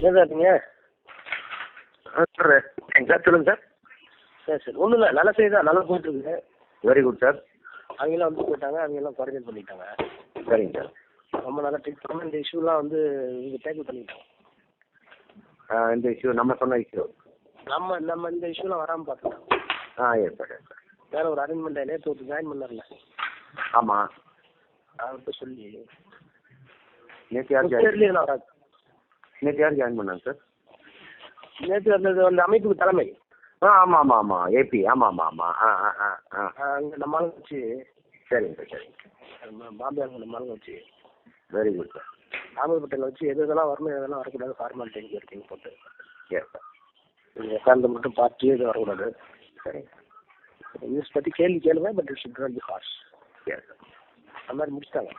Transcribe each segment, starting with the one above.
ஏன் சார் நீங்கள் sir sir சொல்லுங்கள் சார். சரி சரி. ஒன்றும் இல்லை நல்ல செய்தி தான் நல்லா போயிட்டு இருக்குது வெரி குட் சார் அவங்களாம் வந்து போயிட்டாங்க அவங்கெல்லாம் குவாரண்டைன் பண்ணிட்டாங்க. சரிங்க சார் ரொம்ப நல்லா ட்ரீட் இந்த இஷ்யூலாம் வந்து இங்கே டேக்கிள் பண்ணிட்டாங்க. ஆ, இந்த இஷ்யூ நம்ம சொன்ன இஷ்யூ நம்ம நம்ம இந்த இஷ்யூலாம் வராமல் பார்த்துட்டோம் ah yes sir yes sir வேற ஒரு அரேஞ்ச்மெண்ட் நேற்று ஒரு ஜாயின் பண்ணார்ல ஆமாம் அவர்கிட்ட சொல்லி. நேற்று யார் ஜாயின் நேற்று யார் ஜாயின் பண்ணாங்க சார் நேற்று வந்தது அந்த அமைப்புக்கு தலைமை. ஆ ஆமாம் ஆமாம் ஆமாம் ஏபி ஆமாம் ஆமாம் ஆமாம் ஆ ஆ ஆ ஆ. அங்கே நம்ம ஆளுங்க வச்சு. சரிங்க சார் சரிங்க. நம்ம பாம்பே அங்கே நம்ம ஆளுங்க வச்சு. வெரி குட் சார் தாமரை பட்டேல் வச்சு எது எதெல்லாம் வரணும் எதெல்லாம் வரக்கூடாது ஃபார்மாலிட்டி எங்கே இருக்கீங்க போட்டு. எஸ் சார் நீங்கள் உட்காந்து மட்டும் பார்த்து எதுவும் வரக்கூடாது. சரிங்க நியூஸ் பற்றி கேள்வி கேளுங்க but it should not be harsh yes sir அந்த மாதிரி முடிச்சிட்டாங்க.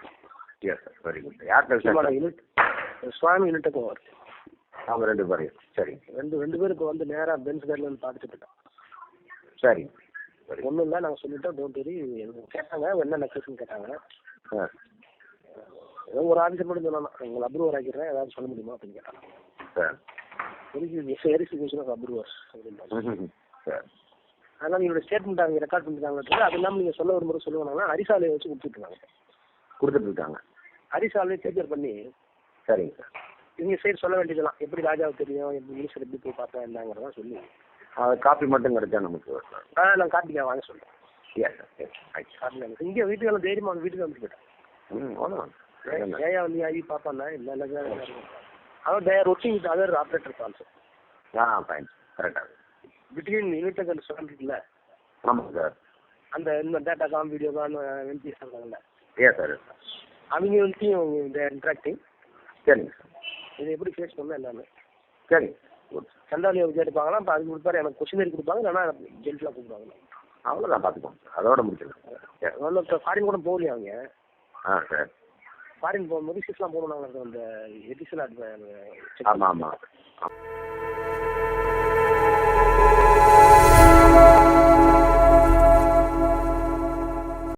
எஸ் சார் வெரி குட் யார் யூனிட் சுவாமி யூனிட்டுக்கும் வரும் அவங்க ரெண்டு பேரையும் சரிங்க ரெண்டு ரெண்டு பேரும் இப்போ வந்து நேராக பென்ஸ் கார்டில் வந்து பார்த்துட்டு சரிங்க சரி. ஒன்றும் இல்லை நாங்கள் சொல்லிட்டோம் டோன்ட் வெரி கேட்டாங்க என்ன நெக்லஸ்ன்னு கேட்டாங்க. ஏதோ ஒரு ஆஃபீஸர் மட்டும் சொன்னாங்க. உங்களை அப்ரூவர் ஆக்கிடுறேன் ஏதாவது சொல்ல முடியுமா அப்படின்னு கேட்டாங்க. சார். வெரிஃபிகேஷன் ஆஃப் அப்ரூவர்ஸ் அப்படின்னு சார். அதனால் என்னோட ஸ்டேட்மெண்ட் அவங்க ரெக்கார்ட் பண்ணிட்டாங்க அது இல்லாமல் நீங்கள் சொல்ல ஒரு முறை சொல்லுவாங்கன்னா அரிசாலையை வச்சு கொடுத்துருக்காங்க கொடுத்துட்டு இருக்காங்க. அரிசாலையை டேக்கர் பண்ணி சரிங்க சார். இவங்க சைடு சொல்ல வேண்டியதெல்லாம் எப்படி ராஜாவுக்கு தெரியும்? எப்படி மினிஸ்டர் எப்படி போய் பார்த்தா என்னங்கிறதா சொல்லி. அது காப்பி மட்டும் கிடைச்சா நமக்கு ஆ நான் கார்த்திகா வாங்க சொல்கிறேன் சார் இங்கே வீட்டுக்கு எல்லாம் தைரியமாக வந்து வீட்டுக்கு வந்து போயிட்டேன். ஏயா நீ ஆகி பார்ப்பானா இல்லை இல்லை அவன் they're working with other operators also ah fine கரெக்டாக பிட்வீன் யூனிட் அண்ட் சொல்லிட்டுல ஆமாங்க சார் அந்த இந்த டேட்டா காம் வீடியோ காம் எம்பிஎஸ் இருக்காங்கல்ல எஸ் சார் சார் அவங்க வந்துட்டையும் இந்த இன்ட்ராக்டிங் சரிங்க இது எப்படி ஃபேஸ் பண்ணலாம் எல்லாமே சரிங்க. சண்டாலியை விஜய் இப்போ அது கொடுப்பாரு. எனக்கு கொஷினரி கொடுப்பாங்க. இல்லைன்னா ஜென்ஸ்லாம் கொடுப்பாங்க அவ்வளோதான் பார்த்துப்போம் அதோட முடிச்சிடலாம் இப்போ ஃபாரின் கூட போகலையா அவங்க? ஆ சார். ஃபாரின் போகும்போது ஷிப்லாம் போகணும் அந்த எடிசன் ஆமாம் ஆமாம்